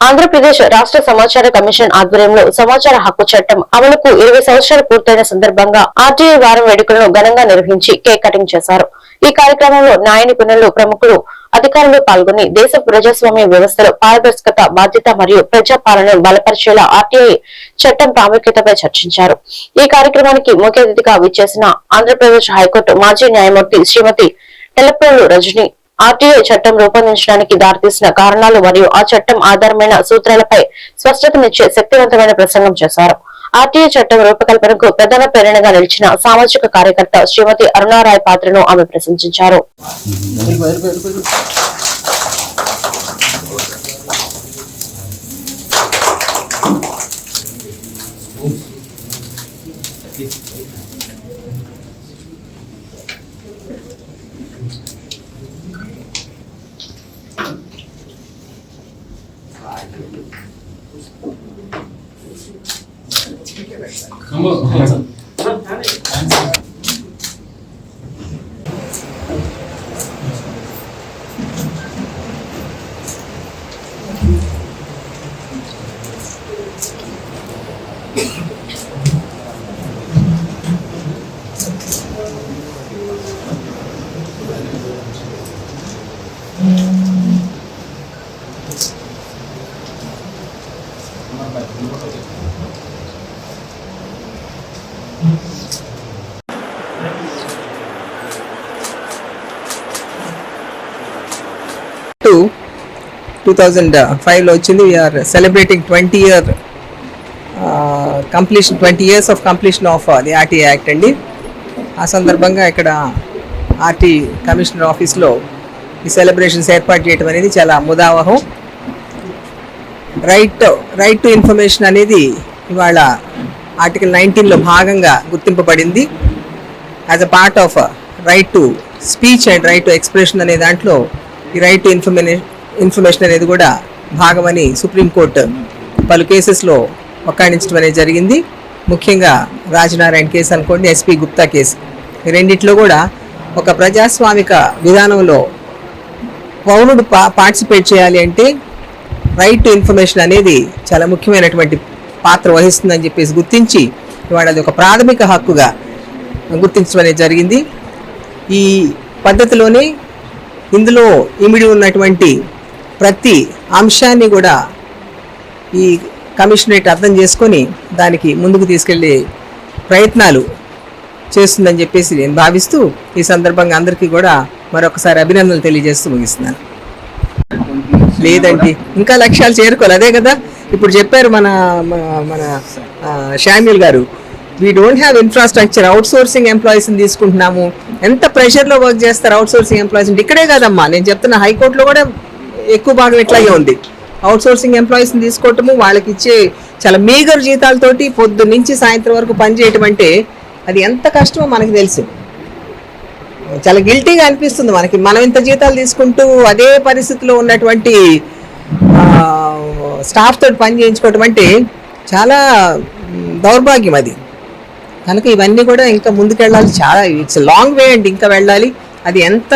ఆంధ్రప్రదేశ్ రాష్ట్ర సమాచార కమిషన్ ఆధ్వర్యంలో సమాచార హక్కు చట్టం అమలుకు ఇరవై సంవత్సరాలు పూర్తయిన సందర్భంగా ఆర్టీఐ వారం వేడుకలను ఘనంగా నిర్వహించి కేక్ కటింగ్ చేశారు. ఈ కార్యక్రమంలో న్యాయ నిపుణులు ప్రముఖులు అధికారులు పాల్గొని దేశ ప్రజాస్వామ్య వ్యవస్థలో పారదర్శకత బాధ్యత మరియు ప్రజాపాలనను బలపరిచేలా ఆర్టీఐ చట్టం ప్రాముఖ్యతపై చర్చించారు. ఈ కార్యక్రమానికి ముఖ్య అతిథిగా విచ్చేసిన ఆంధ్రప్రదేశ్ హైకోర్టు మాజీ న్యాయమూర్తి శ్రీమతి తెల్లప్రోలు రజని ఆర్టీఐ చట్టం రూపొందించడానికి దారితీసిన కారణాలు మరియు ఆ చట్టం ఆధారమైన సూత్రాలపై స్పష్టతనిచ్చే శక్తివంతమైన ప్రసంగం చేశారు. ఆర్టీఐ చట్టం రూపకల్పనకు ప్రధాన ప్రేరణగా నిలిచిన సామాజిక కార్యకర్త శ్రీమతి అరుణారాయ్ పాత్రను ఆమె ప్రశంసించారు. 怎么？猴子？猴子？టూ టూ థౌజండ్ ఫైవ్లో వచ్చింది. We are celebrating twenty year completion twenty years of completion of the RTI act అండి. ఆ సందర్భంగా ఇక్కడ ఆర్టీ కమిషనర్ ఆఫీస్లో ఈ సెలబ్రేషన్స్ ఏర్పాటు చేయడం అనేది చాలా ముదావహం. రైట్ రైట్ టు ఇన్ఫర్మేషన్ అనేది ఇవాళ ఆర్టికల్ నైన్టీన్లో భాగంగా గుర్తింపబడింది. As a part of right to speech and right to expression అనే దాంట్లో ఈ రైట్ టు ఇన్ఫర్మే ఇన్ఫర్మేషన్ అనేది కూడా భాగమని సుప్రీంకోర్టు పలు కేసెస్లో ఒక్కాడించడం అనేది జరిగింది. ముఖ్యంగా రాజనారాయణ కేసు అనుకోండి ఎస్పీ గుప్తా కేసు. రెండిట్లో కూడా ఒక ప్రజాస్వామిక విధానంలో పౌరుడు పా పార్టిసిపేట్ చేయాలి అంటే రైట్ టు ఇన్ఫర్మేషన్ అనేది చాలా ముఖ్యమైనటువంటి పాత్ర వహిస్తుందని చెప్పేసి గుర్తించి ఇవాళ అది ఒక ప్రాథమిక హక్కుగా గుర్తించడం అనేది జరిగింది. ఈ పద్ధతిలోనే ఇందులో ఇమిడి ఉన్నటువంటి ప్రతి అంశాన్ని కూడా ఈ కమిషనరేట్ అర్థం చేసుకొని దానికి ముందుకు తీసుకెళ్ళే ప్రయత్నాలు చేస్తుందని చెప్పేసి నేను భావిస్తూ ఈ సందర్భంగా అందరికీ కూడా మరొకసారి అభినందనలు తెలియజేస్తూ ముగిస్తున్నాను. లేదండి ఇంకా లక్ష్యాలు చేరుకోవాలి. అదే కదా ఇప్పుడు చెప్పారు మన మన- షామ్యుల్ గారు we don't have infrastructure outsourcing ఎంప్లాయీస్ని తీసుకుంటున్నాము. ఎంత ప్రెషర్లో వర్క్ చేస్తారు అవుట్ సోర్సింగ్ ఎంప్లాయీస్ అంటే ఇక్కడే కాదమ్మా నేను చెప్తున్న హైకోర్టులో కూడా ఎక్కువ భాగం ఇట్లాగే ఉంది. అవుట్ సోర్సింగ్ ఎంప్లాయీస్ని తీసుకోవటము వాళ్ళకి ఇచ్చే చాలా మీగర్ జీతాలతోటి పొద్దు నుంచి సాయంత్రం వరకు పనిచేయటం అంటే అది ఎంత కష్టమో మనకు తెలుసు. చాలా గిల్టీగా అనిపిస్తుంది మనకి. మనం ఇంత జీతాలు తీసుకుంటూ అదే పరిస్థితిలో ఉన్నటువంటి స్టాఫ్ తోటి పని చేయించుకోవటం అంటే చాలా దౌర్భాగ్యం అది. కనుక ఇవన్నీ కూడా ఇంకా ముందుకెళ్ళాలి. చాలా ఇట్స్ లాంగ్ వే అండి ఇంకా వెళ్ళాలి. అది ఎంత